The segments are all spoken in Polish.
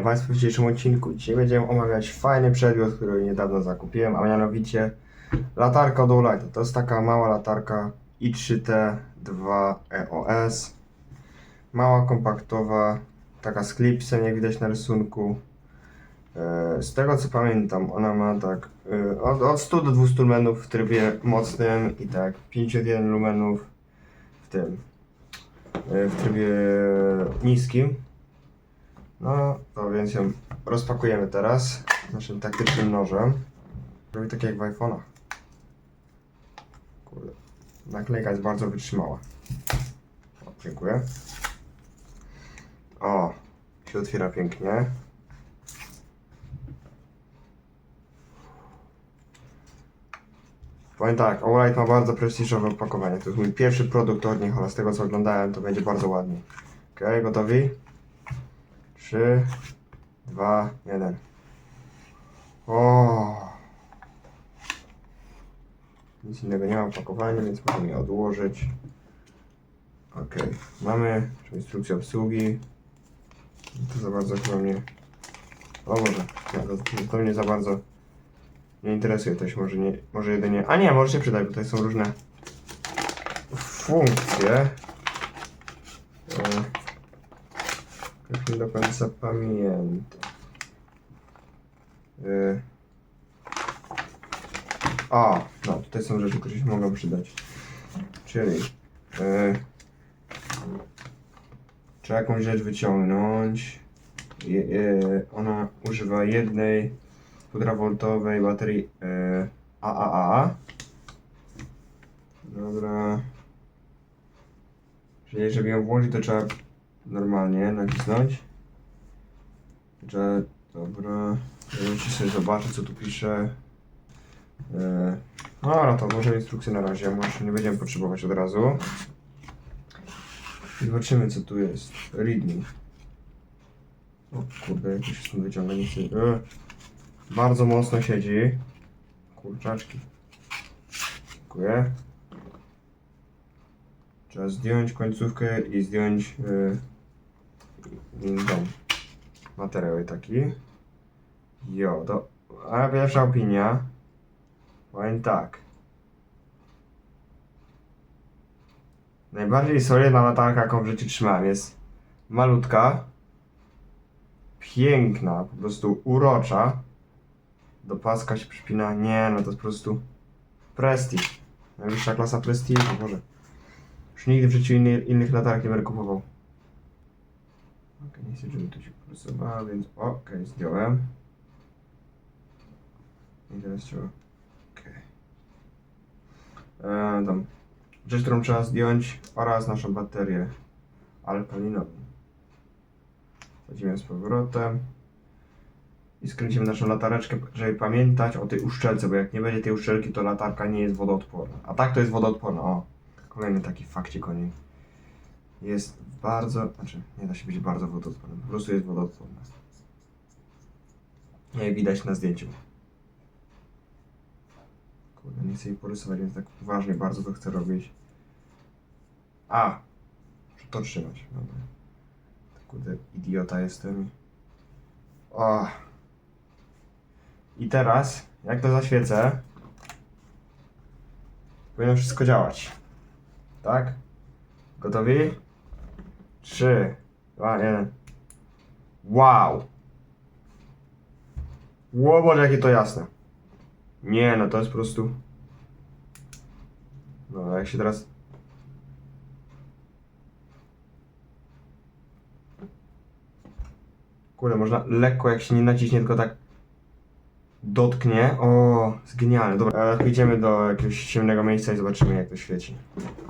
Witam Państwa w dzisiejszym odcinku. Dzisiaj będziemy omawiać fajny przedmiot, który niedawno zakupiłem, a mianowicie latarka do Lighta. To jest taka mała latarka i3T2 EOS. Mała, kompaktowa, taka z klipsem, jak widać na rysunku. E, Z tego co pamiętam, ona ma tak e, od, od 100 do 200 lumenów w trybie mocnym i tak 51 lumenów w tym e, w trybie niskim. No, to więc ją rozpakujemy teraz naszym taktycznym nożem. Robi tak jak w iPhone'ach. Kurde. Naklejka jest bardzo wytrzymała. O, dziękuję. O, się otwiera pięknie. Powiem tak, Olight ma bardzo prestiżowe opakowanie. To jest mój pierwszy produkt od nich, ale z tego co oglądałem, to będzie bardzo ładnie. Okej, gotowi? 3, 2, 1. O! Nic innego nie mam opakowania, więc możemy je odłożyć. Ok, mamy instrukcję obsługi. To za bardzo chyba mnie. O może, to, to mnie za bardzo nie interesuje. Się może nie, może jedynie. A nie, może się przydać, bo tutaj są różne funkcje. E, jak nie do końca pamiętam. Yy. A, no tutaj są rzeczy, które się mogą przydać. Czyli yy. trzeba jakąś rzecz wyciągnąć. Je, yy, ona używa jednej 1,5 baterii yy, AAA. Dobra. Czyli żeby ją włożyć, to trzeba normalnie nacisnąć. Że, dobra, ja sobie zobaczyć co tu pisze. Eee, dobra, to może instrukcję na razie, może nie będziemy potrzebować od razu. I zobaczymy co tu jest. Readme. O kurde, jak się stąd wyciąga, nie chcę. Eee, bardzo mocno siedzi. Kurczaczki. Dziękuję. Trzeba zdjąć końcówkę i zdjąć yy, materiał taki. Jo, to. A pierwsza opinia. Powiem tak. Najbardziej solidna latarka, jaką w życiu trzymałem, jest malutka, piękna, po prostu urocza. Do paska się przypina. Nie, no to jest po prostu prestiż. Najwyższa klasa prestiżu, Boże. Już nigdy w życiu inny, innych latarek nie będę kupował. Okej, nie chcę, żeby to się porysowało, więc okej, zdjąłem. I teraz trzeba... Eee, tam. Rzecz, którą trzeba zdjąć oraz naszą baterię alkalinową. Wsadzimy z powrotem. I skręcimy naszą latareczkę, żeby pamiętać o tej uszczelce, bo jak nie będzie tej uszczelki, to latarka nie jest wodoodporna. A tak to jest wodoodporna, o. Kolejny taki fakcik o niej. Jest bardzo, znaczy nie da się być bardzo wodoodporny, po prostu jest wodoodporna. Jak widać na zdjęciu. Kurde, nie chcę jej porysować, więc tak uważnie bardzo to chcę robić. A! Muszę to trzymać, dobra. Kurde, idiota jestem. O! I teraz, jak to zaświecę, powinno wszystko działać. Tak? Gotowi? Trzy, dwa, jeden. Wow! Ło, Boże, jakie to jasne. Nie, no to jest po prostu... No, jak się teraz... Kurde, można lekko, jak się nie naciśnie, tylko tak dotknie. O, jest genialne. Dobra, e, idziemy do jakiegoś ciemnego miejsca i zobaczymy, jak to świeci.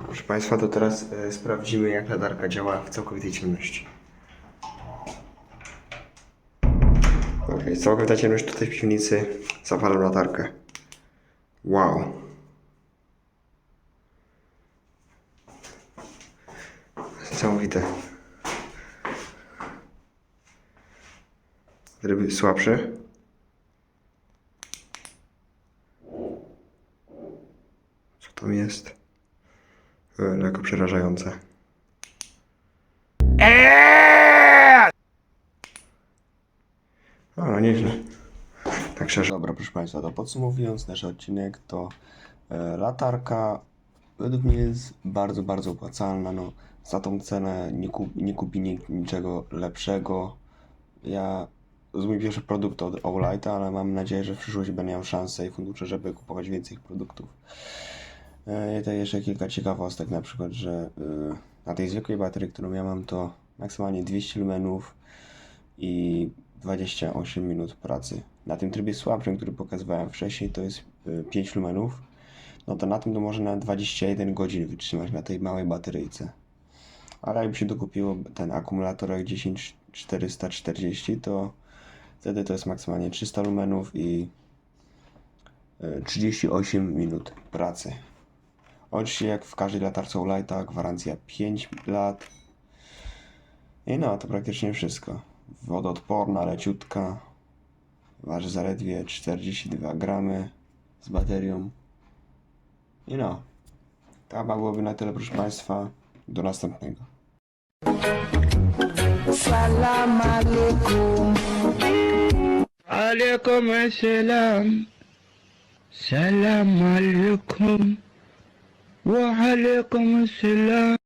Proszę Państwa, to teraz e, sprawdzimy, jak latarka działa w całkowitej ciemności. Ok, całkowita ciemność tutaj w piwnicy. Zapalam latarkę. Wow. Niesamowite. Zrobię słabszy. Jest? E, Lekko przerażające. えー Eee! nieźle. Tak szczerze. Dobra, proszę Państwa, to podsumowując nasz odcinek, to e, latarka według mnie jest bardzo, bardzo opłacalna. No, za tą cenę nie, kup, nie kupi nikt niczego lepszego. Ja, to mój pierwszy produkt od Owlite'a, ale mam nadzieję, że w przyszłości będę miał szansę i fundusze, żeby kupować więcej produktów. E, I to jeszcze kilka ciekawostek, na przykład, że e, na tej zwykłej baterii, którą ja mam, to maksymalnie 200 lumenów i 28 minut pracy. Na tym trybie słabszym, który pokazywałem wcześniej, to jest y, 5 lumenów. No to na tym to może na 21 godzin wytrzymać na tej małej bateryjce. Ale jakby się dokupiło ten akumulator 10440, to wtedy to jest maksymalnie 300 lumenów i y, 38 minut pracy. Odślek w każdej latarce Olighta, gwarancja 5 lat. I no, to praktycznie wszystko. Wodoodporna, leciutka. Waży zaledwie 42 gramy z baterią. I no, to chyba byłoby na tyle, proszę Państwa. Do następnego. Salam alaikum. Alaikum salam. Salam alaikum. وعليكم السلام